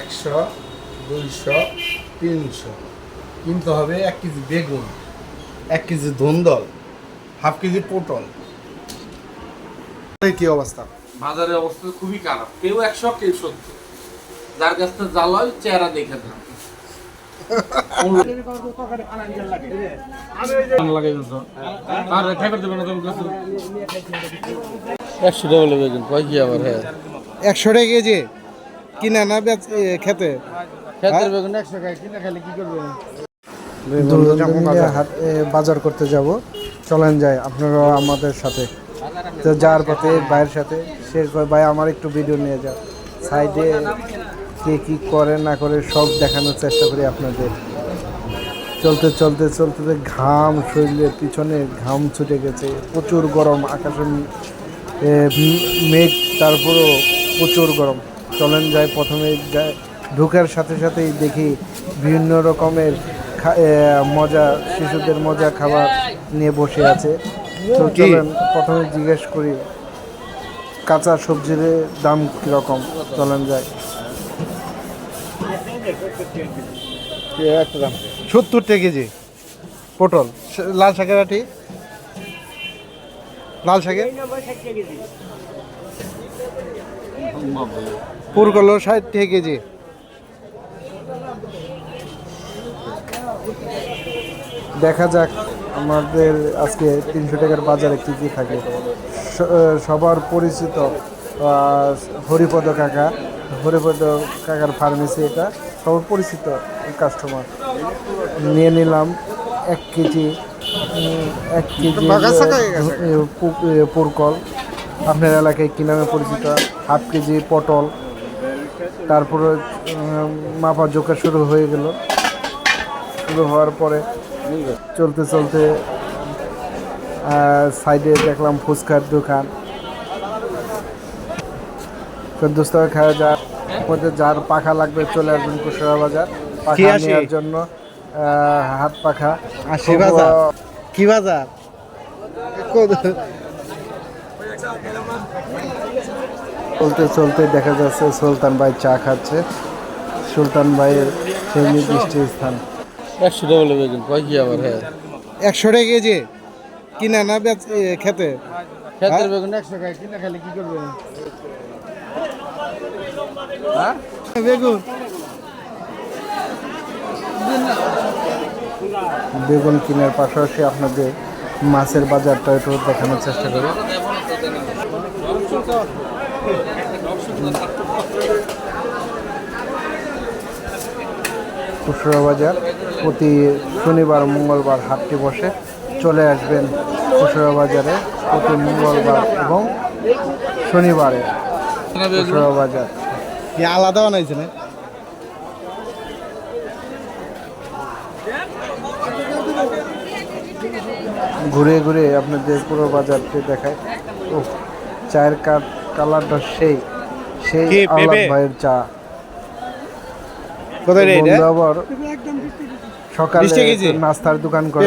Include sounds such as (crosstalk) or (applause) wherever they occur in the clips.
একশো দুইশো তিনশো। কিনতে হবে এক কেজি বেগুন এক কেজি ধুন্দল হাফ কেজি পটল। কি অবস্থা? বাজারের অবস্থা খুবই খারাপ। কেউ একশো কেউ সত্তর। যার কাছ থেকে জাল হয় চেহারা দেখে দাম একশো টাকা বলে বেগুন কয় কি আবার হ্যাঁ? একশো টাকা কেজি? কিনে না খেতে? খেতের বেগুন একশো টাকা কিনে খালি কি করবে? বাজার। করতে যাব। চলেন যাই আপনারা আমাদের সাথে। তো যার পথে ভাইয়ের সাথে সে কয়, ভাই আমার একটু ভিডিও নিয়ে যাও সাইডে কে কি করে না করে সব দেখানোর চেষ্টা করি আপনাদের। চলতে চলতে চলতে চলতে ঘাম শরীরের পিছনে ঘাম ছুটে গেছে। প্রচুর গরম আকাশে মেঘ তারপরও প্রচুর গরম। চলেন যাই প্রথমে যাই। ঢোকার সাথে সাথেই দেখি বিভিন্ন রকমের মজা শিশুদের মজা খাবার নিয়ে বসে আছে। তো চলেন প্রথমে জিজ্ঞেস করি কাঁচা সবজির দাম কীরকম? চলেন যাই। সত্তর টাকা কেজি। পটল লাল শাকের আটি? লাল শাকের? পুরকলো ষাট টাকা কেজি। দেখা যাক আমাদের আজকে তিনশো টাকার বাজারে কী কী থাকে। সবার পরিচিত হরিপদ কাকা হরিপদ কাকার ফার্মেসি এটা সবার পরিচিত কাস্টমার নিয়ে নিলাম এক কেজি এক কেজি পুরকল। আপনার এলাকায় কী নামে পরিচিত? হাফ কেজি পটল। তারপরে মাপা জোকা শুরু হয়ে গেল। শুরু হওয়ার পরে চলতে চলতে সাইডে দেখলাম ফুচকার দোকান। দোস্ত খাওয়া যার মধ্যে যার পাখা লাগবে চলে আসবেন কুশরা বাজার। পাখা? নেওয়ার জন্য হাত পাখা। কি বাজার? চলতে চলতে দেখা যাচ্ছে সুলতান ভাই চা খাচ্ছে। সুলতান ভাইয়ের সেই নির্দিষ্ট স্থান। একশো টাকা বেগুন কয় কি আবার হ্যাঁ। একশো টাকা কেজি। কিনে না বেচ খেতে? খেতের বেগুন একশো টাকা কিনে খালি কি করবে? বেগুন। বেগুন কেনার পাশাপাশি আপনাদের মাছের বাজারটা একটু দেখানোর চেষ্টা করি। খুচরা বাজার, প্রতি শনিবার, মঙ্গলবার হাটটি বসে। চলে আসবেন খুচরা বাজারে প্রতি মঙ্গলবার এবং শনিবারে খুচরা বাজার। আলাদা বানাইছে না ঘুরে ঘুরে আপনাদের পুরো বাজারকে দেখায়। ও চায়ের কাপ কালারটা সেই সেই পেঁপে? ভাইয়ের চা। আবার সকালে 20 টাকা কেজি? একটু নাস্তার দোকান করে।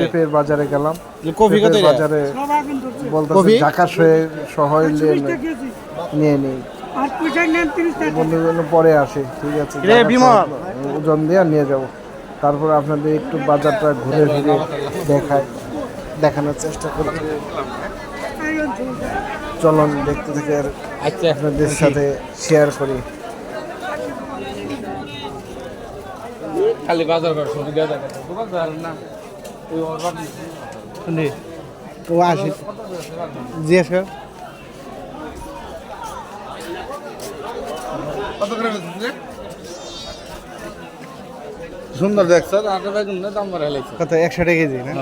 পেঁপের বাজারে গেলাম। কফি পেঁপের বাজারে বলতেছে কফি? ঢাকা সহ নিয়ে নিয়ে নিই। জন্য পরে আসে ঠিক আছে। শহর ওজন দিয়ে নিয়ে যাব। তারপর আপনাদের একটু বাজারটা ঘুরে ঘুরে দেখায় দেখানোর চেষ্টা করি। চলন দেখতে থেকে আর আচ্ছা। আপনাদের সাথে শেয়ার করি। খালি বাজার না ও আসে। জিজ্ঞেস কর কত করে সুন্দর দেখছ আটা বেগুন না দাম বাড়াই লাগছে। কত? একশো টাকা কেজি না?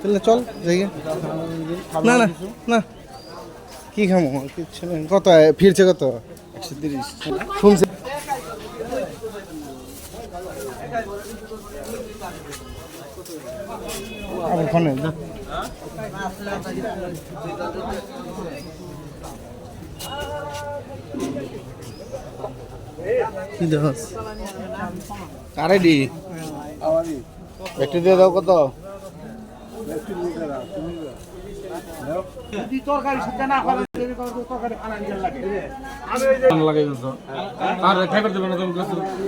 তাহলে চল যাই। না না না। কি খামো? কিচ্ছু কত? ফিরছে কত? একশো তিরিশ শুনছি। আবার ফোনে যা কি দেখাস? কারে দি? একটু দিয়ে দাও কত?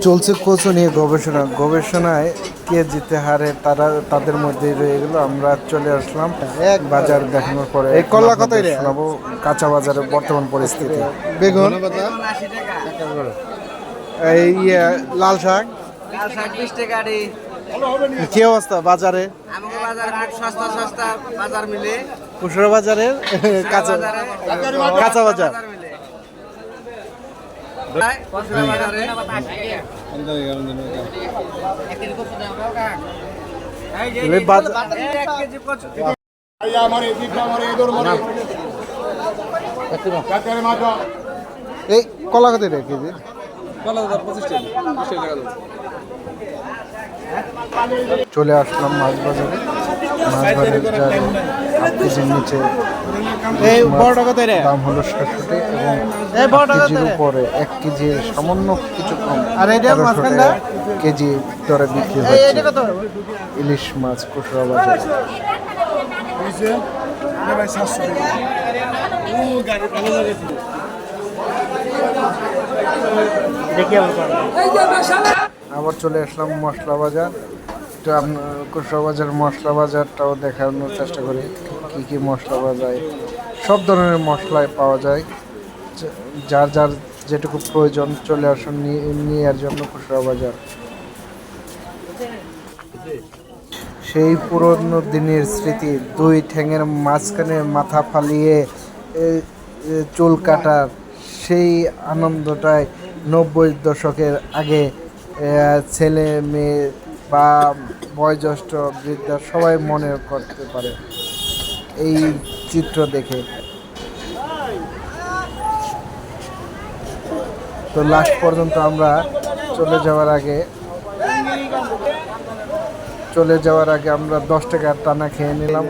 চলছে কোচও নিয়ে গবেষণা। গবেষণায় কে জিতে হারে তারা তাদের মধ্যে রয়ে গেল। আমরা চলে আসলাম এক বাজার দেখানোর পরে। এই কলা কতই রে? শোনাবো কাঁচা বাজারের বর্তমান পরিস্থিতি। বেগুন? এই ইয়ে, লাল শাক? লাল শাক বিশ টাকা কি অবস্থা বাজারে? বাজার খুব সস্তা সস্তা বাজার মিলে। খুচরা বাজারের কাঁচা কাঁচা বাজার। মিলে খুচরা বাজারে এই বাজার এক কেজি কলা কত রে কেজি? চলে আসলাম মাছ বাজারে। মাছ বাজারে কেজির নিচে এই দাম হলো এবং এই হাফ কেজির উপরে কেজি সামান্য কিছু কম। আর কেজি দরে বিক্রি এই হচ্ছে। এটা কত ইলিশ মাছ খুচরা বাজারে। আবার চলে আসলাম মশলা বাজার। তো আপনার খুচরা বাজার মশলা বাজারটাও দেখানোর চেষ্টা করি। কি কি মশলা পাওয়া যায়, সব ধরনের মশলাই পাওয়া যায়। যার যার যেটুকু প্রয়োজন চলে আসুন নেওয়ার জন্য খুচরা বাজার। সেই পুরনো দিনের স্মৃতি, দুই ঠ্যাঙের মাঝখানে মাথা ফালিয়ে চুল কাটার সেই আনন্দটাই নব্বই দশকের আগে ছেলে, মেয়ে বা বয়োজ্যেষ্ঠ বৃদ্ধা সবাই মনে করতে পারে। এই চিত্র দেখে। তো লাস্ট পর্যন্ত আমরা চলে যাওয়ার আগে চলে যাওয়ার আগে আমরা দশ টাকার টানা খেয়ে নিলাম।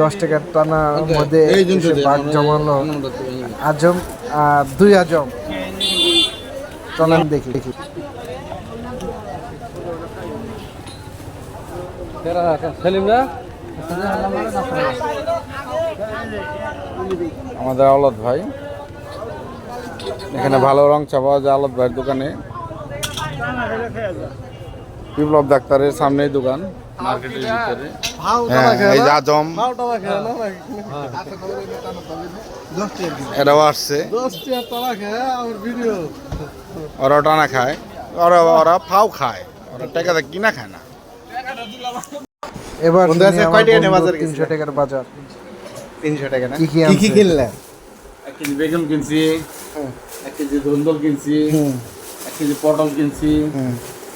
দশ টাকার টানার মধ্যে বাঘ জমালো। আজম আর দুই আজম। চলেন দেখি। দেখি আমাদের আওলাদ ভাই। এখানে ভালো রং চা পাওয়া যায় আওলাদ ভাইয়ের দোকানে। বিপ্লব ডাক্তারের সামনেই দোকান হ্যাঁ আসছে। ওরাও টানা খায়। ওরা ওরা ফাও খায়। ওরা টাকাতে কিনা খায় না। এবার বন্ধু আছে, কয় টাকা বাজার তিনশো গেছিলে? টাকার বাজার। তিনশো টাকা না? কি কি কি কি কিনলে? এক কেজি বেগুন কিনছি এক কেজি ধুন্দল কিনছি এক কেজি পটল কিনছি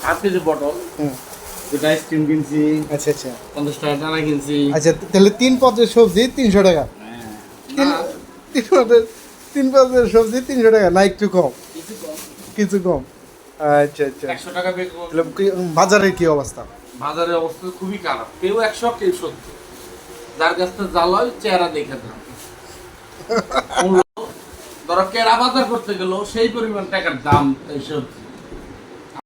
হাফ কেজি পটল দুটা আইসক্রিম কিনছি আচ্ছা আচ্ছা। পঞ্চাশ টাকা টানা কিনছি। আচ্ছা তাহলে তিন পদের সবজি তিনশো টাকা। তিন তিন পদের তিন পদের সবজি তিনশো টাকা না একটু কম? কিছু কম। আচ্ছা আচ্ছা। একশো টাকা বেগুন। বাজারের কি অবস্থা? বাজারের অবস্থা খুবই খারাপ। কেউ একশো কেউ সত্য যার কাছ থেকে জাল হয় চেহারা দেখে দাম (laughs) ধরো কেরা বাজার করতে গেল সেই পরিমাণ টাকার দাম এই সবজি